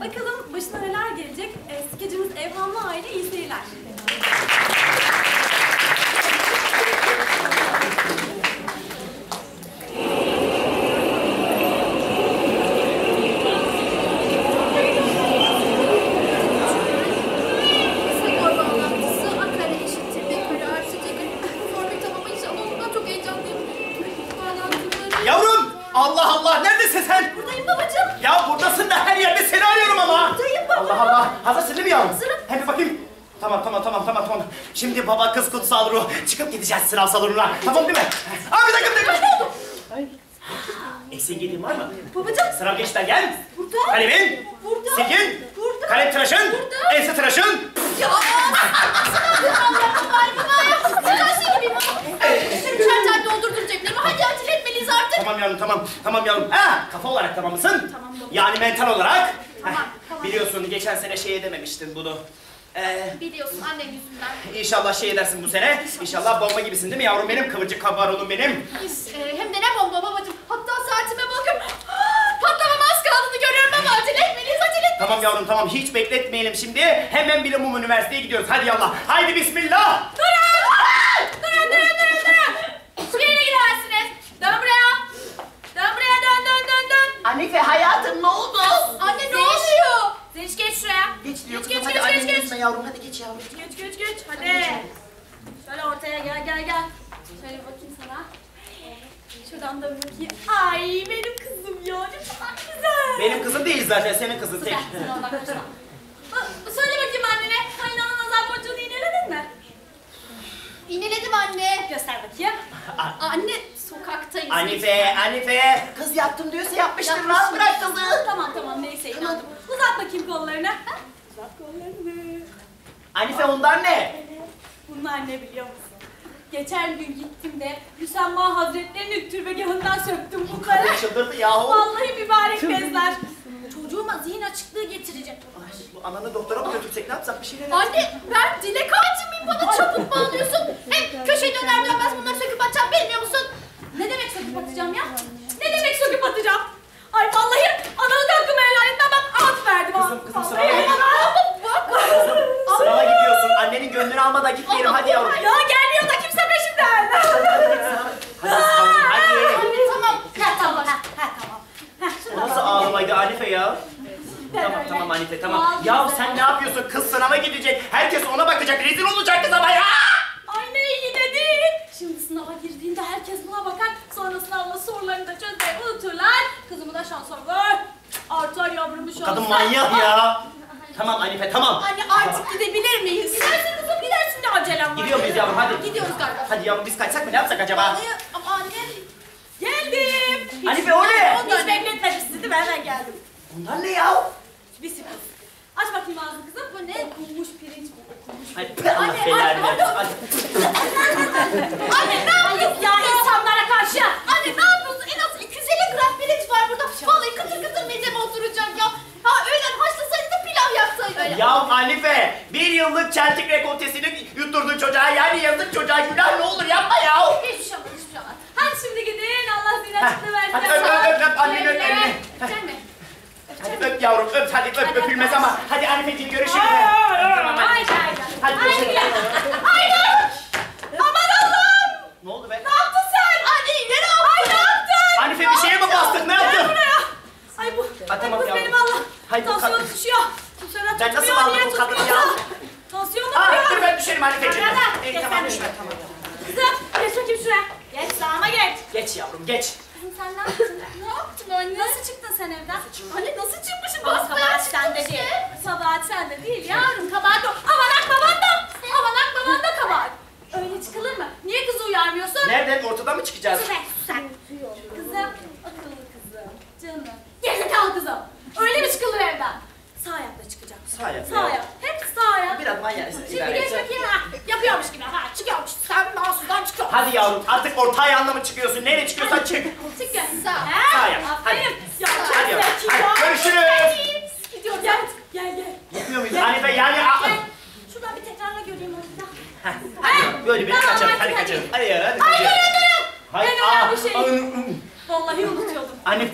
Bakalım başına neler gelecek. E, skecimiz Evhamlı Aile iyi seyirler. Yavrum! Allah Allah! Neredesin sen? Buradayım babacığım. Ya buradasın da her yerde seni arıyorum ama. Buradayım baba. Allah Allah! Hazırsın değil mi yavrum? Hazırım. Hem bir bakayım. Tamam tamam tamam tamam tamam. Şimdi baba kız kutsal ruh. Çıkıp gideceğiz sınav salonuna. Tamam değil mi? Aa bir dakika bir dakika. Ay. Eksiğin gediğin var mı? Babacığım. Sınav geçten gel. Burada. Kalemin. Burada. Silgin. Burada. Kalem tıraşın. Burada. Ense tıraşın. Ya. Galiba ya. Sen şey gibiyim ama. Üçer tane doldurdum ceplerimi. Hadi acele etmeliyiz artık. Tamam yavrum tamam. Tamam yavrum. Ha, kafa olarak tamam mısın? Tamam baba. Yani mental olarak. Tamam. Biliyorsun geçen sene şey edememiştin bunu. Ee, Biliyorsun annem yüzünden. inşallah şey edersin bu sene. İnşallah bomba gibisin değil mi yavrum benim? Kıvırcık kabar oğlum benim. Biz, e, hem de ne bomba babacığım. Hatta saatime bakıp patlamam az kaldığını görüyorum ama acele etmeliyiz acele etmeliyiz. Tamam yavrum tamam hiç bekletmeyelim şimdi. Hemen bilimum üniversiteye gidiyoruz. Hadi yallah. Haydi bismillah. Durun! Durun durun durun durun! Hiçbir yere gidemezsiniz. Dön buraya. Dön buraya dön dön dön dön. Hanife hayatım ne oldu? Anne ne oluyor? Zeliş geç şuraya. Geç diyor Geç kızım geç hadi geç annenin geç. yüzüne yavrum hadi geç yavrum. Geç geç geç hadi. Şöyle ortaya gel gel gel. Şöyle bir bakayım sana. Şuradan da bir bakayım. Ay benim kızım ya ne kadar güzel. Benim kızım değil zaten senin kızın tek. Söyle bakayım annene. Kaynağın nazar boncuğunu iğneledin mi? İğneledim anne. Göster bakayım. Anne sokaktayız. Hanife, Hanife. Kız yaptım diyorsa yapmıştır Yapmış. rahat bırak kızı. Tamam tamam neyse inandım. Uzat bakayım kollarını. Ha? Uzat kollarını. Hanife ondan ne? Bunlar ne biliyor musun? Geçen gün gittim de Müsemma Hazretleri'nin türbegahından söktüm bunları. Çıldırdı yahu. Vallahi mübarek bezler. Çocuğuma zihin açıklığı getirecek. Bu ananı doktora mı götürsek ne yapsak bir şeyler Anne ben dilek ağacı mıyım bana çabuk bağlıyorsun. Hem köşeyi döner dönmez bunları söküp atacağım bilmiyor musun? Ne demek söküp atacağım ya? Ne demek söküp atacağım? Ay vallahi analık hakkımı helal etmem ben at verdim ha. Kızım, kızım, Vallahi sırama git. Bak bak. Kızım sınava gidiyorsun. Annenin gönlünü alma da gitmeyelim hadi yavrum. Ya gelmiyor da kimse peşimden. Hadi hadi. hadi. Anne tamam. Ha tamam. Ha, ha tamam. Ha, O şuna nasıl bak. ağlamaydı Hanife ya? Ben Tamam tamam Hanife tamam. Ya sen ne yapıyorsun? Kız sınava gidecek. Herkes ona bakacak. Rezil olacak kız ama ya. Ay ne iyi dedin. Şimdi sınava girdiğinde herkes buna bakar. Sonra sınavla sorularını da çözmeyi unuturlar. Kızımı da şanslar. Artar yavrumu şanslar. Kadın manyak ya. Tamam Hanife tamam. Anne artık gidebilir miyiz? Gidersin kızım gidersin de acelem var. Gidiyor muyuz yavrum, hadi. Gidiyoruz galiba. Hadi yavrum biz kaçsak mı ne yapsak acaba? Vallahi ama anne. Geldim. Hanife o ne? Hiç bekletmedim sizi değil mi? Hemen geldim. Bunlar ne ya? Bir sürpriz. Aç bakayım ağzını kızım. Bu ne? Okunmuş pirinç bu. Okunmuş. Hadi Allah Anne, belanı anne, versin. Hadi. Anne ne yapıyorsun ya insanlara karşı? Anne ne yapıyorsun? En az 250 gram pirinç var burada. Vallahi kıtır kıtır mideme oturacak ya. Ha öğlen haşlasaydı da pilav yapsaydı. Ya Hanife bir yıllık çeltik rekoltesini yutturdun çocuğa yani yazık çocuğa günah ne olur yapma ya. Hiçbir şey olmaz, hiçbir şey olmaz. Hadi şimdi gidin. Allah açıklığı versin. hadi öp, öp, öp, öp, anneni öp, anneni. güle. Heh. Öpecek mi? Hadi öp yavrum öp hadi öp öpülmez ama. Hadi Hanifeciğim görüşürüz. Tamam hadi. Haydi haydi. Hadi görüşürüz. Haydi. Aman Allah'ım. Ne oldu be? Ne yaptın sen? Anne ne yaptın? Ay ne yaptın? Hanife bir şeye mi bastın ne Gel yaptın? buraya. Ay bu, ay tamam yavrum. benim Allah. Hay, bu Tansiyonum kadın- düşüyor. Kimseler Ben nasıl tutmuyor, aldım bu kadını ya? Tansiyonum Ah dur düşüyor. ben düşerim? İyi Geç tamam düşme tamam. Kızım geç bakayım şuraya. Geç sağıma geç. Geç yavrum geç. Kızım sen ne yaptın? ne yaptın anne? Nasıl çıktın sen evden? Anne nasıl çıkmışım? Ama kabahat sende değil. Kabahat sende değil yavrum. Kabahat o. Avanak baban da. Avanak baban da kabahat. Öyle çıkılır mı? Niye kızı uyarmıyorsun? Nereden ortadan mı çıkacağız? Sus be, sus sen. Kızım, akıllı kızım. Canım. Gerizekalı kızım. Öyle mi çıkılır evden? Sağ ayakla çıkacak. Sağ ayak. Sağ ayak. Hep sağ ayak. Biraz manyak. Şimdi geç bakayım ha. Yapıyormuş gibi ha. Çıkıyormuş. Sen mahsusdan çıkıyorsun. Hadi yavrum artık orta ayağınla mı çıkıyorsun? Nereye çıkıyorsan çık. Çık gel. Sağ. Sağ ayak. Aferin. Ya çok Hadi yavrum, zeki hadi, ya. görüşürüz. Gidiyor gel. Gel gel. Yapıyor muyuz? Gel. Hanife yani... Aa, Gel. Şuradan bir tekrarla göreyim onu da. Heh, Hadi böyle bir Tamam, kaçalım. hadi, kaçalım. Hadi ya hadi. Ay kaçalım. durun durun. Hayır. En önemli şey. Vallahi unutuyordum. Anne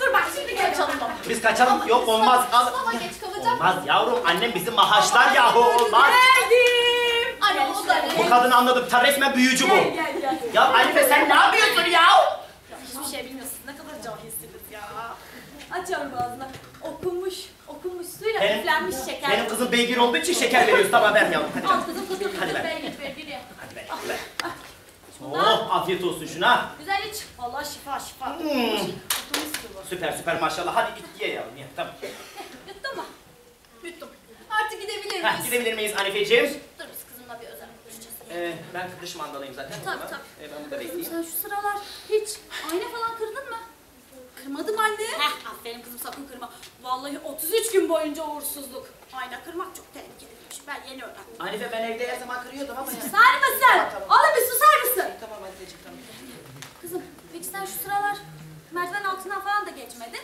Dur bak şimdi kaçalım. biz kaçalım. Yok olmaz. Al. Sınava geç kalacak. Olmaz yavrum. Annem bizi mahaşlar yahu olmaz. Geldim. Anne o da Bu kadını anladım. Ta resmen büyücü Gel bu. gel gel. Ya Hanife sen ne yapıyorsun ya? Hiçbir şey bilmiyorsun. Ne kadar cahilsiniz ya. Açıyorum ağzını. Okumuş, okumuş suyla Benim- üflenmiş şeker. Benim kızım beygir olduğu için şeker veriyoruz. Tamam ver yavrum. Hadi. Al kızım kızım Hadi kızım ver. beygir beygir ye. Hadi ver. ver. Oh afiyet olsun şuna. Güzel iç. Allah şifa şifa. Hmm. Gibi. Süper süper maşallah. Hadi git ye yavrum ye. Tamam. Yuttun mu? Yuttum. Artık gidebilir Heh, miyiz? gidebilir miyiz Hanifeciğim? Dur biz kızımla bir özel konuşacağız. Ee, ben dış mandalıyım zaten. Tabii, tabii. Ee, ben burada Kızım bekleyeyim. sen şu sıralar hiç ayna falan kırdın mı? Kırmadım anne. Heh, aferin kızım sakın kırma. Vallahi 33 gün boyunca uğursuzluk. Ayna kırmak çok tehlikeliymiş. Ben yeni öğrendim. Hanife ben evde her zaman kırıyordum ama ya. Susar mısın? Oğlum bir susar mısın? Tamam Hanifeciğim tamam. Kızım peki sen şu sıralar merdiven altından falan da geçmedin.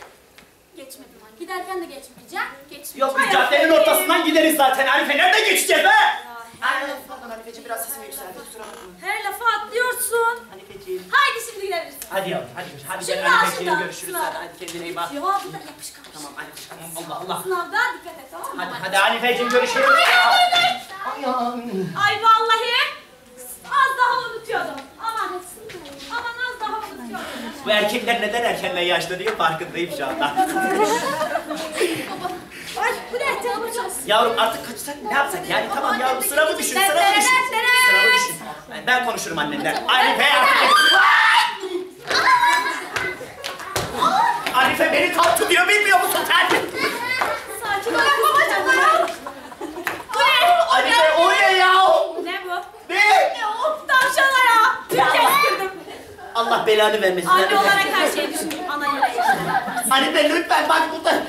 Geçmedim. Giderken de geçmeyeceğim. Geçmeyeceğim. Yok biz Ay, caddenin ortasından gideriz zaten. Hanife nerede geçeceğiz be? Her, Ay, pardon Hanifeciğim biraz sesim yükseldi kusura bakma. her lafa atlıyorsun. Hanifeciğim. Haydi şimdi gideriz. Hadi yavrum hadi. Hadi Şunu gel al Hanifeciğim görüşürüz. al. Hadi, hadi kendine iyi bak. Ya bu da yapışkan. Tamam Hanife tamam Allah Allah. Sınavda dikkat et tamam mı? Hadi hadi Hanifeciğim görüşürüz. Ay vallahi az daha unutuyordum. Aman aman az daha unutuyordum. Bu erkekler neden erkenden yaşlı diye farkındayım şu anda. Ay bu ne? Yapacağız? Yavrum artık kaçsak ne yapsak yani tamam yavrum sıramı düşün sıramı düşün. Sıramı düşün. Ben, ben konuşurum annenden. Hanife artık. Hanife beni tam tutuyor bilmiyor musun sen? Sakin ol babacığım. Bu ne? Hanife o ne ya? Ne bu? Ne? Ne o? Tavşan ayağı. Bir kestirdim. Allah belanı vermesin. Anne olarak her şeyi düşündüm. Ana yüreği. Hanife lütfen bak burada.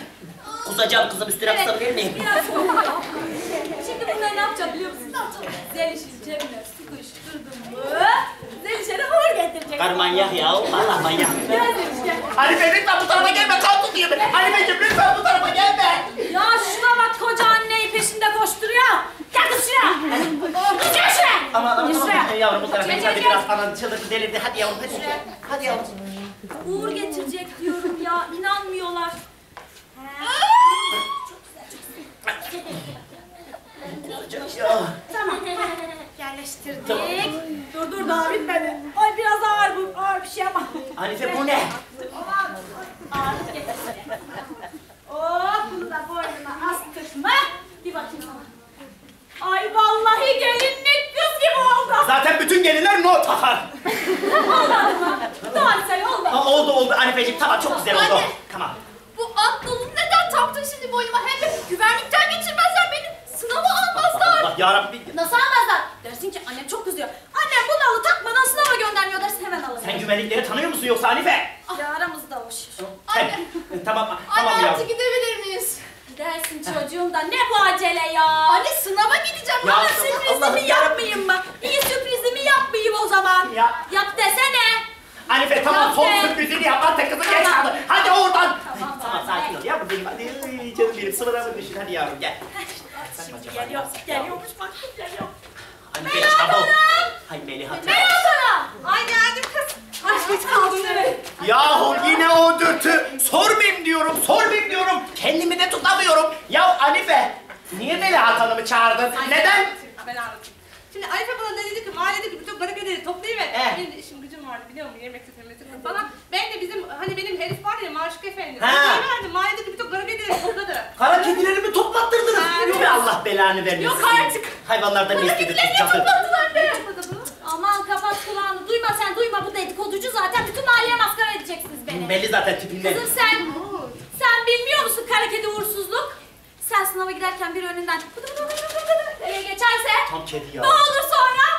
Kusacağım kızım üstüne kusabilir miyim? Biraz. Şimdi bunları ne yapacağım biliyor musun? Ne yapacağım? Zeliş'in cebine sıkıştırdım mı? Zeliş'e de uğur getirecek. Kar manyak ya. Allah manyak. Gel Zeliş gel. Hanife lütfen bu tarafa gelme. Kan tutuyor beni. Hanifeciğim lütfen bu tarafa gelme. Ya şuna bak koca anneyi peşinde koşturuyor. Gel kız şuraya. Gel şuraya. Aman aman Gel aman. şuraya. Hadi gel. biraz anan çıldırdı delirdi. Hadi yavrum hadi. Hadi yavrum. Uğur getirecek diyorum ya. inanmıyorlar. Ya. Tamam. Yerleştirdik. Dur dur daha bitmedi. Ay biraz ağır bu. Ağır bir şey ama. Hanife bu ne? Aman. Ağırlık getirsin. Oh bunu da boynuna astık mı? Bir bakayım sana. Ay vallahi gelinlik kız gibi oldu. Zaten bütün gelinler no takar. Olmadı mı? Doğru say olmadı. Ha, oldu oldu Hanifeciğim tamam çok güzel oldu. Anne. Tamam. Bu at neden taktın şimdi boynuma? Hem de güvenlikten geçirmezler beni. Sınava almazlar. Allah yarabbim. Nasıl almazlar? Dersin ki annem çok kızıyor. Annem bunu alı takmadan sınava göndermiyor dersin hemen alır. Sen güvenlikleri tanıyor musun yoksa Hanife? Ya aramızda. Sen, e, tamam tamam yavrum. gidebilir miyiz? Gidersin çocuğum da ne bu acele ya? Anne sınava gideceğim. Ya, Bana Allah'ım sürprizimi yarabbim. yapmayayım mı? İyi sürprizimi yapmayayım o zaman. Ya. Yap desene. Hanife tamam son Aferin. sürprizini yap. Artık kızı geç Tamam. kaldı. Hadi oradan. Tamam, Tamam tamam. sakin ol yavrum benim. Hadi Ay, canım benim sıvıramı düşün. Hadi yavrum gel. Şimdi geliyor. Geliyormuş bak geliyor. Melahat çabuk. Hanım. Hay Melihat. Merhaba sana. Ay geldim kız. Ay geç kaldın evet. Yahu yine o dürtü. Sormayayım diyorum, sormayayım diyorum. Kendimi de tutamıyorum. Ya Hanife, niye Melihat Hanım'ı çağırdın? Neden? Ben anlatayım. Şimdi Arife bana ne dedi ki mahalledeki bütün garip ödeleri toplayıver. Eh. Benim de işim gücüm vardı biliyor musun? Yemekte temizlik falan. Ben de bizim hani benim herif var ya Maşuk Efendi. Ha. Ha. verdim mahalledeki bütün garip ödeleri topladı. Kara kedilerimi toplattırdınız. Ha, Yok evet. Allah belanı vermesin. Yok artık. Hayvanlardan ne istediniz cadı? Topladılar be. Topladı bunu. Aman kapat kulağını. Duyma sen duyma bu dedikoducu zaten. Bütün mahalleye maskara edeceksiniz beni. Belli zaten tipinden. Kızım sen, sen bilmiyor musun kara kedi uğursuzluk? Sen sınava giderken bir önünden nereye geçerse Tam kedi ya. ne olur sonra?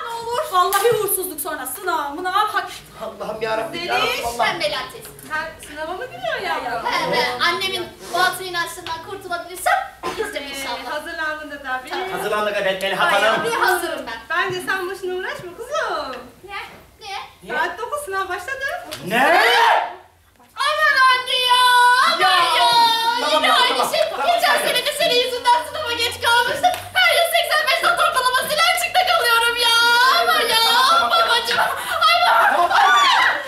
Vallahi uğursuzluk sonra sınav mınav hak. Allah'ım yarabbim Deli. yarabbim Allah. Sen Belat teyze. Sen sınava mı gidiyor ya? He be, annemin batıl inançlarından kurtulabilirsem gideceğim Ee, inşallah. hazırlandın da tabii. Hazırlandık evet Melihat Ay, Hanım. Bir hazırım ben. Bence sen boşuna uğraşma kuzum. Ne? Ne? Saat 9 sınav başladı. Ne? Aman anne ya! Aman Ya! ya! Tamam Yine ya, aynı tamam. şey. Tamam, Geçen sakin. sene de senin yüzünden sınava geç kalmıştım. Her yıl 85 not ortalamasıyla açıkta kalıyorum ya. Aman ya! Tamam, tamam, Babacığım! Ay babacığım! Tamam,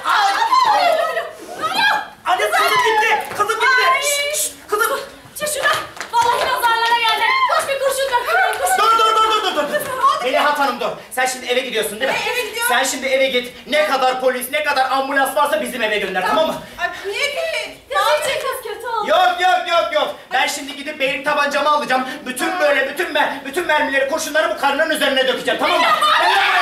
ay. Ne oluyor? Ne oluyor? Anne kızım gitti. Kızım gitti. Ay. Şşş, kızım. Çek şuna! Vallahi nazarlara geldi. Koş bir kurşun dök. Kurşun dök. Dur dur dur dur dur dur. Melihat Hanım dur. Sen şimdi eve gidiyorsun değil mi? Evet, eve gidiyorum. Sen şimdi eve git. Ne kadar polis, ne kadar ambulans varsa bizim eve gönder tamam mı? Ay niye ki? Kız için kız kötü oldu. Yok yok yok yok. Ben şimdi gidip beyin tabancamı alacağım. Bütün böyle bütün mer bütün mermileri kurşunları bu karnının üzerine dökeceğim tamam mı? Lan